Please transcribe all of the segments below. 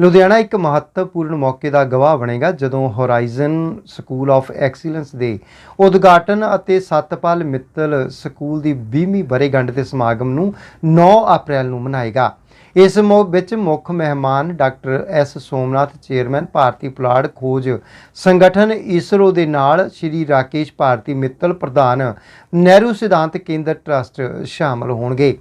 ਲੁਧਿਆਣਾ ਇੱਕ ਮਹੱਤਵਪੂਰਨ ਮੌਕੇ ਦਾ ਗਵਾਹ ਬਣੇਗਾ ਜਦੋਂ ਹੋਰਾਈਜ਼ਨ ਸਕੂਲ ਆਫ ਐਕਸੀਲੈਂਸ ਦੇ ਉਦਘਾਟਨ ਅਤੇ ਸਤਪਾਲ ਮਿੱਤਲ ਸਕੂਲ ਦੀ 20ਵੀਂ ਬਰੇਗੰਢ ਦੇ ਸਮਾਗਮ ਨੂੰ 9 ਅਪ੍ਰੈਲ ਨੂੰ ਮਨਾਏਗਾ। ਇਸ ਮੌ, ਵਿੱਚ ਮੁੱਖ ਮਹਿਮਾਨ ਡਾਕਟਰ ਐਸ ਸੋਮਨਾਥ, ਚੇਅਰਮੈਨ ਭਾਰਤੀ ਪੁਲਾੜ ਖੋਜ ਸੰਗਠਨ ਇਸਰੋ ਦੇ ਨਾਲ ਸ਼੍ਰੀ ਰਾਕੇਸ਼ ਭਾਰਤੀ ਮਿੱਤਲ ਪ੍ਰਧਾਨ ਨਹਿਰੂ ਸਿਧਾਂਤ ਕੇਂਦਰ ਟਰਸਟ ਸ਼ਾਮਲ ਹੋਣਗੇ।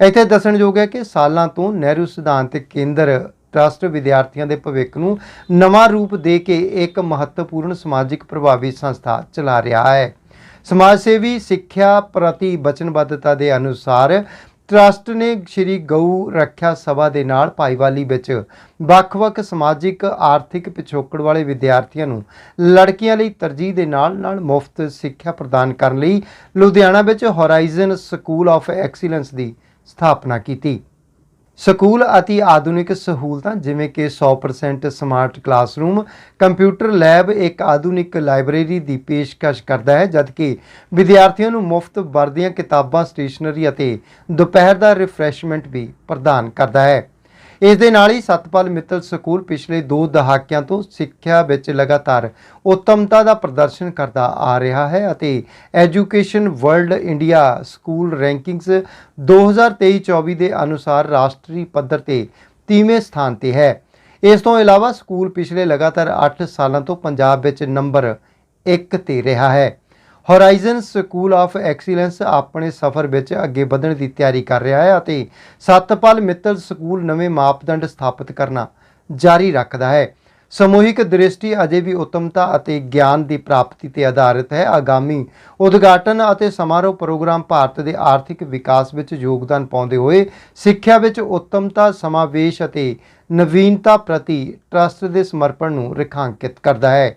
ਇੱਥੇ ਦੱਸਣਯੋਗ ਹੈ ਕਿ ਸਾਲਾਂ ਤੋਂ ਨਹਿਰੂ ਸਿਧਾਂਤ ਕੇਂਦਰ ਟਰਸਟ ਵਿਦਿਆਰਥੀਆਂ ਦੇ ਭਵਿੱਖ ਨੂੰ ਨਵਾਂ ਰੂਪ ਦੇ ਕੇ ਇੱਕ ਮਹੱਤਵਪੂਰਨ ਸਮਾਜਿਕ ਪ੍ਰਭਾਵੀ ਸੰਸਥਾ ਚਲਾ ਰਿਹਾ ਹੈ। ਸਮਾਜ ਸੇਵੀ ਸਿੱਖਿਆ ਪ੍ਰਤੀ ਵਚਨਬੱਧਤਾ ਦੇ ਅਨੁਸਾਰ ਟਰਸਟ ਨੇ ਸ਼੍ਰੀ ਗਊ ਰੱਖਿਆ ਸਭਾ ਦੇ ਨਾਲ ਭਾਈਵਾਲੀ ਵਿੱਚ ਵੱਖ-ਵੱਖ ਸਮਾਜਿਕ, ਆਰਥਿਕ ਪਿਛੋਕੜ ਵਾਲੇ ਵਿਦਿਆਰਥੀਆਂ ਨੂੰ ਲੜਕੀਆਂ ਲਈ ਤਰਜੀਹ ਦੇ ਨਾਲ-ਨਾਲ ਮੁਫਤ ਸਿੱਖਿਆ ਪ੍ਰਦਾਨ ਕਰਨ ਲਈ ਲੁਧਿਆਣਾ ਵਿੱਚ ਹੋਰਾਈਜ਼ਨ ਸਕੂਲ ਆਫ ਐਕਸੀਲੈਂਸ ਦੀ ਸਥਾਪਨਾ ਕੀਤੀ। ਸਕੂਲ ਅਤੀ ਆਧੁਨਿਕ ਸਹੂਲਤਾਂ, ਜਿਵੇਂ ਕਿ 100% ਸਮਾਰਟ ਕਲਾਸਰੂਮ, ਕੰਪਿਊਟਰ ਲੈਬ ਇੱਕ ਆਧੁਨਿਕ ਲਾਇਬ੍ਰੇਰੀ ਦੀ ਪੇਸ਼ਕਸ਼ ਕਰਦਾ ਹੈ, ਜਦਕਿ ਵਿਦਿਆਰਥੀਆਂ ਨੂੰ ਮੁਫਤ ਵਰਦੀਆਂ, ਕਿਤਾਬਾਂ, ਸਟੇਸ਼ਨਰੀ ਅਤੇ ਦੁਪਹਿਰ ਦਾ ਰਿਫਰੈਸ਼ਮੈਂਟ ਵੀ ਪ੍ਰਦਾਨ ਕਰਦਾ ਹੈ। ਇਸ ਦੇ ਨਾਲ ਹੀ ਸਤਪਾਲ ਮਿੱਤਲ ਸਕੂਲ ਪਿਛਲੇ 2 ਦਹਾਕਿਆਂ ਤੋਂ ਸਿੱਖਿਆ ਵਿੱਚ ਲਗਾਤਾਰ ਉੱਤਮਤਾ ਦਾ ਪ੍ਰਦਰਸ਼ਨ ਕਰਦਾ ਆ ਰਿਹਾ ਹੈ ਅਤੇ education world India school rankings 2023-24 ਦੇ ਅਨੁਸਾਰ ਰਾਸ਼ਟਰੀ ਪੱਧਰ ਤੇ ਤੀਵੇਂ ਸਥਾਨ ਤੇ ਹੈ। ਇਸ ਤੋਂ ਇਲਾਵਾ ਸਕੂਲ ਪਿਛਲੇ ਲਗਾਤਾਰ 8 ਸਾਲਾਂ ਤੋਂ ਪੰਜਾਬ ਵਿੱਚ ਨੰਬਰ 1 ਤੇ ਰਿਹਾ ਹੈ। ਹੋਰਾਈਜ਼ਨ ਸਕੂਲ ਆਫ ਐਕਸੀਲੈਂਸ ਆਪਣੇ ਸਫ਼ਰ ਵਿੱਚ ਅੱਗੇ ਵਧਣ ਦੀ ਤਿਆਰੀ ਕਰ ਰਿਹਾ ਹੈ ਅਤੇ ਸਤਪਾਲ ਮਿੱਤਲ ਸਕੂਲ ਨਵੇਂ ਮਾਪਦੰਡ ਸਥਾਪਿਤ ਕਰਨਾ ਜਾਰੀ ਰੱਖਦਾ ਹੈ। ਸਮੂਹਿਕ ਦ੍ਰਿਸ਼ਟੀ ਅਜੇ ਵੀ ਉੱਤਮਤਾ ਅਤੇ ਗਿਆਨ ਦੀ ਪ੍ਰਾਪਤੀ ਤੇ ਆਧਾਰਿਤ ਹੈ। ਆਗਾਮੀ ਉਦਘਾਟਨ ਅਤੇ ਸਮਾਰੋਹ ਪ੍ਰੋਗਰਾਮ ਭਾਰਤ ਦੇ ਆਰਥਿਕ ਵਿਕਾਸ ਵਿੱਚ ਯੋਗਦਾਨ ਪਾਉਂਦੇ ਹੋਏ ਸਿੱਖਿਆ ਵਿੱਚ ਉੱਤਮਤਾ, ਸਮਾਵੇਸ਼ ਅਤੇ ਨਵੀਨਤਾ ਪ੍ਰਤੀ ਟਰਸਟ ਦੇ ਸਮਰਪਣ ਨੂੰ ਰੇਖਾਂਕਿਤ ਕਰਦਾ ਹੈ।